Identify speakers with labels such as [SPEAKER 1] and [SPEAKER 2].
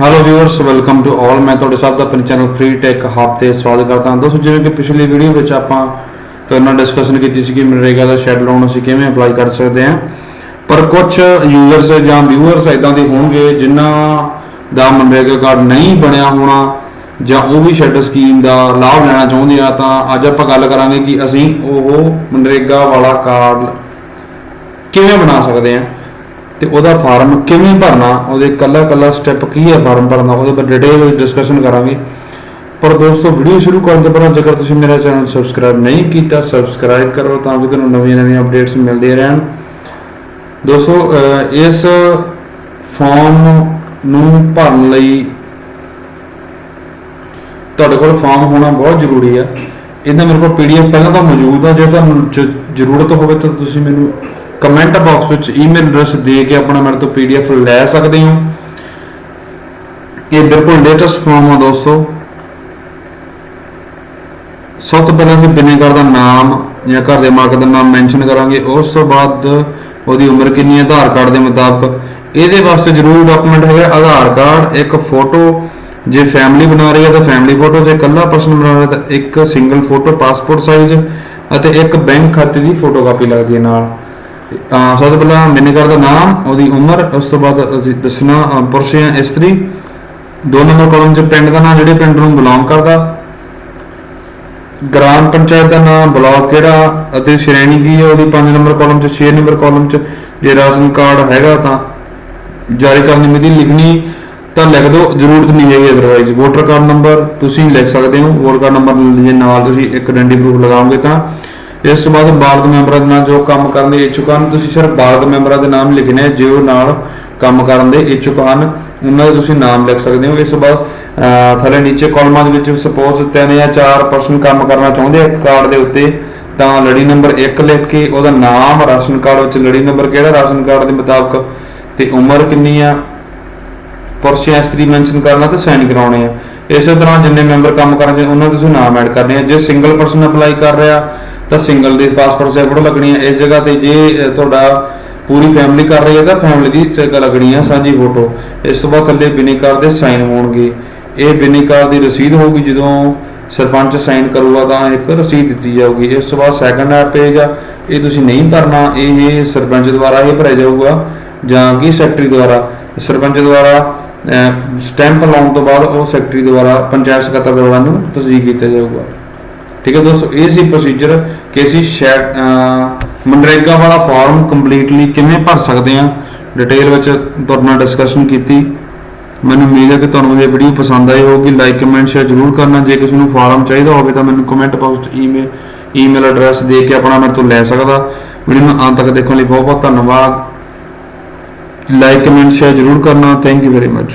[SPEAKER 1] Hello viewers welcome to all ਮੈਂ ਤੁਹਾਡੇ ਸਭ ਦਾ ਆਪਣੇ ਚੈਨਲ ਫ੍ਰੀ ਟੈਕ ਹੱਬ ਤੇ ਸਵਾਗਤ ਕਰਦਾ ਹਾਂ। ਦੋਸਤੋ, ਜਿਵੇਂ ਕਿ ਪਿਛਲੀ ਵੀਡੀਓ ਵਿੱਚ ਆਪਾਂ ਤੁਹਾਡੇ ਨਾਲ ਡਿਸਕਸ਼ਨ ਕੀਤੀ ਸੀ ਕਿ ਮਨਰੇਗਾ ਦਾ ਸ਼ੈਡ ਲੋਨ ਅਸੀਂ ਕਿਵੇਂ ਅਪਲਾਈ ਕਰ ਸਕਦੇ ਹਾਂ। ਪਰ ਕੁਝ ਯੂਜ਼ਰਸ ਜਾਂ ਵਿਊਅਰਸ ਇਦਾਂ ਦੇ ਹੋਣਗੇ ਜਿਨ੍ਹਾਂ ਦਾ ਮਨਰੇਗਾ ਕਾਰਡ ਨਹੀਂ ਬਣਿਆ ਹੋਣਾ ਜਾਂ ਉਹ ਵੀ ਸ਼ੈਡ ਸਕੀਮ ਦਾ ਲਾਭ ਲੈਣਾ ਚਾਹੁੰਦੇ ਆ, ਤਾਂ ਅੱਜ ਆਪਾਂ ਗੱਲ ਕਰਾਂਗੇ ਕਿ ਅਸੀਂ ਉਹ ਮਨਰੇਗਾ ਵਾਲਾ ਕਾਰਡ ਕਿਵੇਂ ਬਣਾ ਸਕਦੇ ਹਾਂ। ਤੇ ਉਹਦਾ ਫਾਰਮ ਕਿਵੇਂ ਭਰਨਾ, ਉਹਦੇ ਕੱਲਾ ਕੱਲਾ ਸਟੈਪ ਕੀ ਹੈ ਫਾਰਮ ਭਰਨਾ, ਉਹਦੇ ਪਰ ਡਿਟੇਲ ਵਿੱਚ ਡਿਸਕਸ਼ਨ ਕਰਾਂਗੇ। ਪਰ ਦੋਸਤੋ ਵੀਡੀਓ ਸ਼ੁਰੂ ਕਰਨ ਤੋਂ ਪਹਿਲਾਂ ਜੇਕਰ ਤੁਸੀਂ ਮੇਰਾ ਚੈਨਲ ਸਬਸਕ੍ਰਾਈਬ ਨਹੀਂ ਕੀਤਾ ਸਬਸਕ੍ਰਾਈਬ ਕਰੋ ਤਾਂ ਕਿ ਤੁਹਾਨੂੰ ਨਵੀਆਂ ਨਵੀਆਂ ਅਪਡੇਟਸ ਮਿਲਦੀਆਂ ਰਹਿਣ। ਦੋਸਤੋ ਇਸ ਫਾਰਮ ਨੂੰ ਭਰਨ ਲਈ ਤੁਹਾਡੇ ਕੋਲ ਫਾਰਮ ਹੋਣਾ ਬਹੁਤ ਜ਼ਰੂਰੀ ਆ। ਇਹਦਾ ਮੇਰੇ ਕੋਲ ਪੀਡੀਐਫ ਪਹਿਲਾਂ ਤਾਂ ਮੌਜੂਦ ਆ, ਜੇ ਤੁਹਾਨੂੰ ਜ਼ਰੂਰਤ ਹੋਵੇ ਤਾਂ ਤੁਸੀਂ ਮੈਨੂੰ ਕਮੈਂਟ ਬਾਕਸ ਵਿੱਚ ਈਮੇਲ ਐਡਰੈਸ ਦੇ ਕੇ ਆਪਣਾ ਮੇਰੇ ਤੋਂ ਪੀਡੀਐਫ ਲੈ ਸਕਦੇ ਹੋ। ਇਹ ਬਿਲਕੁਲ ਲੇਟੈਸਟ ਫਾਰਮ ਆ ਦੋਸਤੋ। ਸਭ ਤੋਂ ਪਹਿਲਾਂ ਅਸੀਂ ਬਿਨੇਗਰ ਦਾ ਨਾਮ ਜਾਂ ਘਰ ਦੇ ਮਾਲਕ ਦਾ ਨਾਮ ਮੈਂਸ਼ਨ ਕਰਾਂਗੇ। ਉਸ ਤੋਂ ਬਾਅਦ ਉਹਦੀ ਉਮਰ ਕਿੰਨੀ ਹੈ, ਆਧਾਰ ਕਾਰਡ ਦੇ ਮੁਤਾਬਕ। ਇਹਦੇ ਵਾਸਤੇ ਜ਼ਰੂਰੀ ਡਾਕੂਮੈਂਟ ਹੈਗਾ ਆਧਾਰ ਕਾਰਡ, ਇੱਕ ਫੋਟੋ ਜੇ ਫੈਮਿਲੀ ਬਣਾ ਰਹੀ ਹੈ ਤਾਂ ਫੈਮਿਲੀ ਫੋਟੋ ਜੇ ਇਕੱਲਾ ਪਰਸਨ ਬਣਾ ਰਿਹਾ ਤਾਂ ਇੱਕ ਸਿੰਗਲ ਫੋਟੋ ਪਾਸਪੋਰਟ ਸਾਈਜ਼ ਅਤੇ ਇੱਕ ਬੈਂਕ ਖਾਤੇ ਦੀ ਫੋਟੋਕਾਪੀ ਲੱਗਦੀ ਹੈ ਨਾਲ। ਅਹ ਸਭ ਤੋਂ ਪਹਿਲਾਂ ਬਿਨੇਗਰ ਦਾ ਨਾਮ, ਉਹਦੀ ਉਮਰ, ਉਸ ਤੋਂ ਬਾਅਦ ਅਸੀਂ ਦੱਸਣਾ ਪੁਰਸ਼ ਜਾਂ ਇਸਤਰੀ। ਦੋ ਨੰਬਰ ਕਾਲਮ 'ਚ ਪਿੰਡ ਦਾ ਨਾਮ ਜਿਹੜੇ ਪਿੰਡ ਨੂੰ ਬਿਲੋਂਗ ਕਰਦਾ। ਗ੍ਰਾਮ ਪੰਚਾਇਤ ਦਾ ਨਾਮ ਬਲਾਕ ਕਿਹੜਾ, ਅਤੇ ਸ਼੍ਰੇਣੀ ਕੀ ਹੈ, ਉਹਦੀ 5 ਨੰਬਰ ਕਾਲਮ 'ਚ 6 ਨੰਬਰ ਕਾਲਮ 'ਚ, ਜੇ ਰਾਸ਼ਨ ਕਾਰਡ ਹੈਗਾ ਤਾਂ ਜਾਰੀ ਕਰਨ ਦੀ ਮਿਤੀ ਲਿਖਣੀ, ਤਾਂ ਲਿਖ ਦਿਓ, ਜ਼ਰੂਰਤ ਨਹੀਂ ਹੈਗੀ ਅਦਰਵਾਈਜ਼ ਵੋਟਰ ਕਾਰਡ ਨੰਬਰ ਤੁਸੀਂ ਲਿਖ ਸਕਦੇ ਹੋ ਵੋਟਰ ਕਾਰਡ ਨੰਬਰ ਜੇ ਨਾਲ ਤੁਸੀਂ ਇੱਕ ਡੰਡੀ ਪ੍ਰੂਫ ਲਗਾਓਗੇ ਤਾਂ। ਇਸ ਤੋਂ ਬਾਅਦ ਬਾਲਗ ਮੈਂਬਰਾਂ ਦੇ ਨਾਲ ਜੋ ਕੰਮ ਕਰਨ ਦੇ ਇੱਛੁਕ ਹਨ, ਤੁਸੀਂ ਸਿਰਫ ਬਾਲਗ ਮੈਂਬਰਾਂ ਦੇ ਨਾਮ ਲਿਖਣੇ ਹੈ ਜੋ ਨਾਲ ਕੰਮ ਕਰਨ ਦੇ ਇੱਛੁਕ ਹਨ, ਉਹਨਾਂ ਦੇ ਤੁਸੀਂ ਨਾਮ ਲਿਖ ਸਕਦੇ ਹੋ। ਇਸ ਤੋਂ ਬਾਅਦ ਥੱਲੇ ਨੀਚੇ ਕਾਲਮਾਂ ਦੇ ਵਿੱਚ ਸਪੋਜ਼ ਤਿੰਨ ਜਾਂ ਚਾਰ ਪਰਸਨ ਕੰਮ ਕਰਨਾ ਚਾਹੁੰਦੇ ਆ ਇੱਕ ਕਾਰਡ ਦੇ ਉੱਤੇ, ਤਾਂ ਲੜੀ ਨੰਬਰ 1 ਲਿਖ ਕੇ ਉਹਦਾ ਨਾਮ, ਰਾਸ਼ਨ ਕਾਰਡ ਵਿੱਚ ਲੜੀ ਨੰਬਰ ਕਿਹੜਾ, ਰਾਸ਼ਨ ਕਾਰਡ ਦੇ ਮੁਤਾਬਕ ਤੇ ਉਮਰ ਕਿੰਨੀ ਆ, ਪੁਰਸ਼ ਜਾਂ ਇਸਤਰੀ ਮੈਂਸ਼ਨ ਕਰਨਾ ਤੇ ਸਾਈਨ ਕਰਾਉਣੇ ਆ। ਇਸੇ ਤਰ੍ਹਾਂ ਜਿੰਨੇ ਮੈਂਬਰ ਕੰਮ ਕਰਨਗੇ ਉਹਨਾਂ ਦੇ ਤੁਸੀਂ ਨਾਮ ਐਡ ਕਰਨੇ ਆ। ਜੇ ਸਿੰਗਲ ਪਰਸਨ ਅਪਲਾਈ ਕਰ ਰਿਹਾ ਤਾਂ ਸਿੰਗਲ ਦੀ ਪਾਸਪੋਰਟ ਸਾਈਜ਼ ਫੋਟੋ ਲੱਗਣੀ ਹੈ। ਇਸ ਜਗ੍ਹਾ ਤੇ ਜੇ ਤੁਹਾਡਾ ਪੂਰੀ ਫੈਮਿਲੀ ਕਰ ਰਹੀ ਹੈ ਤਾਂ ਫੈਮਿਲੀ ਦੀ ਸਿੱਕ ਲੱਗਣੀ ਹੈ ਸਾਂਝੀ ਫੋਟੋ ਇਸ ਤੋਂ ਬਾਅਦ ਥੱਲੇ ਬਿਨੇਕਾਰ ਦੇ ਸਾਈਨ ਹੋਣਗੇ। ਇਹ ਬਿਨੇਕਾਰ ਦੀ ਰਸੀਦ ਹੋਊਗੀ, ਜਦੋਂ ਸਰਪੰਚ ਸਾਈਨ ਕਰੂਗਾ ਤਾਂ ਇੱਕ ਰਸੀਦ ਦਿੱਤੀ ਜਾਊਗੀ। ਇਸ ਤੋਂ ਬਾਅਦ ਸੈਕੰਡ ਪੇਜ ਆ। ਇਹ ਤੁਸੀਂ ਨਹੀਂ ਭਰਨਾ, ਇਹ ਸਰਪੰਚ ਦੁਆਰਾ ਇਹ ਭਰਿਆ ਜਾਊਗਾ, ਜਾਂ ਕਿ ਸੈਕਟਰੀ ਦੁਆਰਾ। ਸਰਪੰਚ ਦੁਆਰਾ ਸਟੈਂਪ ਲਾਉਣ ਤੋਂ ਬਾਅਦ ਉਹ ਸੈਕਟਰੀ ਦੁਆਰਾ ਪੰਚਾਇਤ ਸਕੱਤਰ ਦੁਆਰਾ ਨੂੰ ਤਸਦੀਕ ਕੀਤਾ ਜਾਊਗਾ। ਠੀਕ ਹੈ ਦੋਸਤੋ, ਇਹ ਸੀ ਪ੍ਰੋਸੀਜਰ ਕਿ ਅਸੀਂ ਸ਼ੈਡ ਮਨਰੇਗਾ ਵਾਲਾ ਫਾਰਮ ਕੰਪਲੀਟਲੀ ਕਿਵੇਂ ਭਰ ਸਕਦੇ ਹਾਂ? ਡਿਟੇਲ ਵਿੱਚ ਤੁਹਾਡੇ ਨਾਲ ਡਿਸਕਸ਼ਨ ਕੀਤੀ। ਮੈਨੂੰ ਉਮੀਦ ਹੈ ਕਿ ਤੁਹਾਨੂੰ ਇਹ ਵੀਡੀਓ ਪਸੰਦ ਆਈ ਹੋਵੇਗੀ ਲਾਈਕ ਕਮੈਂਟ ਸ਼ੇਅਰ ਜ਼ਰੂਰ ਕਰਨਾ। ਜੇ ਕਿਸੇ ਨੂੰ ਫਾਰਮ ਚਾਹੀਦਾ ਹੋਵੇ ਤਾਂ ਮੈਨੂੰ ਕਮੈਂਟ ਬਾਕਸ 'ਚ ਈਮੇਲ ਈਮੇਲ ਐਡਰੈਸ ਦੇ ਕੇ ਆਪਣਾ ਮੇਰੇ ਤੋਂ ਲੈ ਸਕਦਾ। ਵੀਡੀਓ ਨੂੰ ਅੰਤ ਤੱਕ ਦੇਖਣ ਲਈ ਬਹੁਤ ਬਹੁਤ ਧੰਨਵਾਦ। ਲਾਈਕ ਕਮੈਂਟ ਸ਼ੇਅਰ ਜ਼ਰੂਰ ਕਰਨਾ। Thank you very much